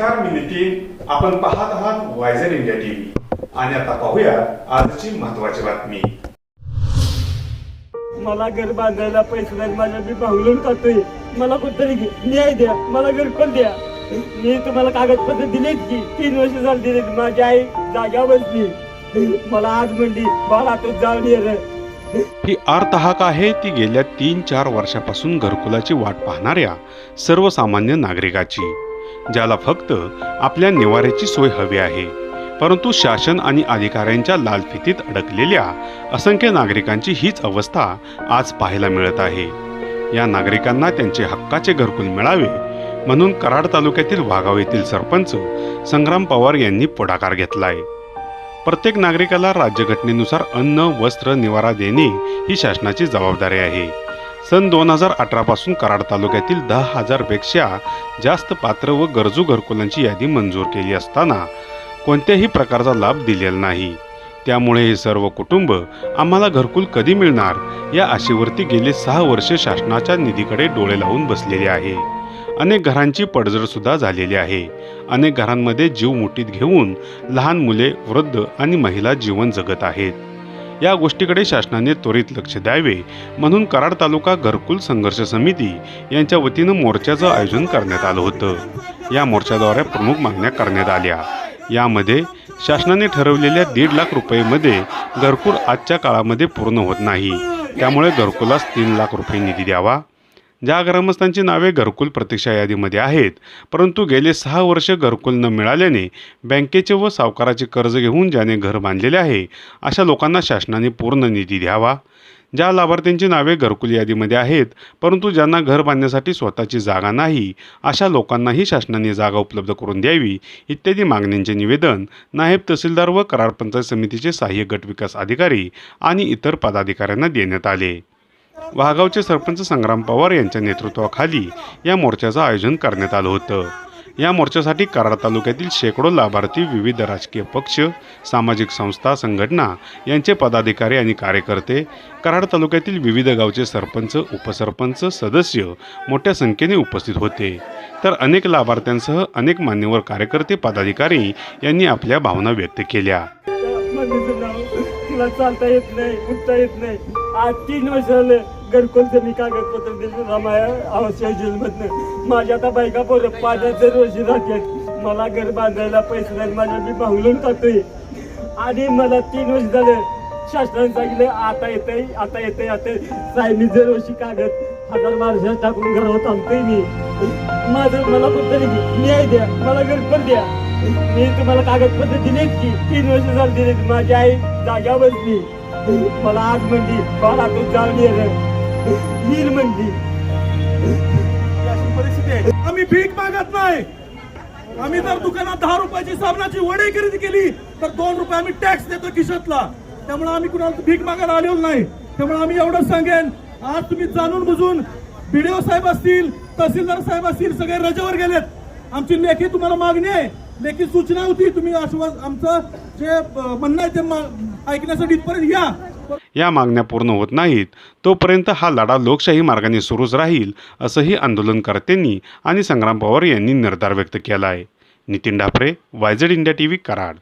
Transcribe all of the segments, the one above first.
नमस्कार मी नितीन. आपण पाहत आहात वायझर इंडिया टीव्ही आणि आता पाहूया आजची महत्वाची बातमी. मला घर बांधायला पैसे नाही माझ्या मी भांगलून खातोय. मला कुठतरी न्याय द्या. मला घर पण द्या. मी तुम्हाला कागदपत्र दिलेत की तीन वर्ष झाले दिलेत. माझी आई जाग्या बसली. मला आज म्हणली मला तू जाऊन ये रे. ही आर्तहाक आहे ती गेल्या तीन चार वर्षापासून घरकुलाची वाट पाहणाऱ्या सर्वसामान्य नागरिकाची. ज्याला फक्त आपल्या निवाऱ्याची सोय हवी आहे. परंतु शासन आणि अधिकाऱ्यांच्या लालफितीत अडकलेल्या असंख्य नागरिकांची हीच अवस्था आज पाहायला मिळत आहे. या नागरिकांना त्यांचे हक्काचे घरकुल मिळावे म्हणून कराड तालुक्यातील वाघाव येथील सरपंच संग्राम पवार यांनी पुढाकार घेतलाय. प्रत्येक नागरिकाला राज्यघटनेनुसार अन्न वस्त्र निवारा देणे ही शासनाची जबाबदारी आहे. सन दोन हजार अठरापासून कराड तालुक्यातील दहा हजारपेक्षा जास्त पात्र व गरजू घरकुलांची यादी मंजूर केली असताना कोणत्याही प्रकारचा लाभ दिलेला नाही. त्यामुळे हे सर्व कुटुंब आम्हाला घरकुल कधी मिळणार या आशेवरती गेले सहा वर्षे शासनाच्या निधीकडे डोळे लावून बसलेले आहे. अनेक घरांची पडझडसुद्धा झालेली आहे. अनेक घरांमध्ये जीव मुठीत घेऊन लहान मुले वृद्ध आणि महिला जीवन जगत आहेत. या गोष्टीकडे शासनाने त्वरित लक्ष द्यावे म्हणून कराड तालुका घरकुल संघर्ष समिती यांच्या वतीनं मोर्चाचं आयोजन करण्यात आलं होतं. या मोर्चाद्वारे प्रमुख मागण्या करण्यात आल्या. यामध्ये शासनाने ठरवलेल्या दीड लाख रुपयेमध्ये घरकुल आजच्या काळामध्ये पूर्ण होत नाही. त्यामुळे घरकुलास तीन लाख रुपये निधी द्यावा. ज्या ग्रामस्थांची नावे घरकुल प्रतीक्षा यादीमध्ये आहेत परंतु गेले सहा वर्ष घरकुल न मिळाल्याने बँकेचे व सावकाराचे कर्ज घेऊन ज्याने घर बांधलेले आहे अशा लोकांना शासनाने पूर्ण निधी द्यावा. ज्या लाभार्थ्यांची नावे घरकुल यादीमध्ये आहेत परंतु ज्यांना घर बांधण्यासाठी स्वतःची जागा नाही अशा लोकांनाही शासनाने जागा उपलब्ध करून द्यावी इत्यादी मागण्यांचे निवेदन नायब तहसीलदार व करार पंचायत समितीचे सहाय्यक गट विकास अधिकारी आणि इतर पदाधिकाऱ्यांना देण्यात आले. वाघावचे सरपंच संग्राम पवार यांच्या नेतृत्वाखाली या मोर्चाचं आयोजन करण्यात आलं होतं. या मोर्चासाठी कराड तालुक्यातील शेकडो लाभार्थी विविध राजकीय पक्ष सामाजिक संस्था संघटना यांचे पदाधिकारी आणि कार्यकर्ते कराड तालुक्यातील विविध गावचे सरपंच उपसरपंच सदस्य मोठ्या संख्येने उपस्थित होते. तर अनेक लाभार्थ्यांसह अनेक मान्यवर कार्यकर्ते पदाधिकारी यांनी आपल्या भावना व्यक्त केल्या. आज तीन वर्ष झालं घरकुलचं मी कागदपत्र दिलं ना माझ्या आवास योजनेमधनं माझ्या आता बायका पोरं पाच रोजी राहतात. मला घर बांधायला पैसे नाही माझ्या मी भांगलून टाकतोय आणि मला तीन वर्ष झालं शासनाने सांगितलं आता येतंय आता येतंय आता साहेबी दरवर्षी कागद हजार बाराशे टाकून घरावर थांबतोय मी. माझं मला फक्त न्याय द्या मला घर पण द्या. मी तुम्हाला कागदपत्र दिलेत की तीन वर्ष झाले दिलेत. माझी आई जाग्यावर बसली. मला आज म्हणली मला तू चालली येईल म्हणली अशी परिस्थिती आहे. आम्ही भीक मागत नाही. आम्ही जर दुकानात दहा रुपयाची साबणाची वडे खरेदी केली तर दोन रुपये आम्ही टॅक्स देतो खिशातला. त्यामुळे आम्ही कुणाला भीक मागायला आलेलो नाही. त्यामुळे आम्ही एवढंच सांगेन. आज तुम्ही जाणून बुजून बीडीओ साहेब असतील तहसीलदार साहेब असतील सगळे रजेवर गेलेत. आमची लेखी तुम्हाला मागणी आहे. लेखी सूचना होती. तुम्ही आश्वास आमचं जे म्हणणं आहे ते ऐकण्यासाठी इथपर्यंत या. या मागण्या पूर्ण होत नाहीत. तोपर्यंत हा लढा लोकशाही मार्गाने सुरूच राहील असंही आंदोलनकर्त्यांनी आणि संग्राम पवार यांनी निर्धार व्यक्त केला आहे Nitin Dhapre Y Z India TV Karad.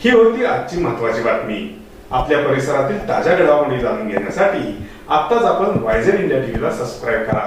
ही होती आजची महत्वाची बातमी. आपल्या परिसरातील ताज्या घडामोडी जाणून घेण्यासाठी आत्ताच आपण वायझर इंडिया टीव्हीला सबस्क्राईब करा.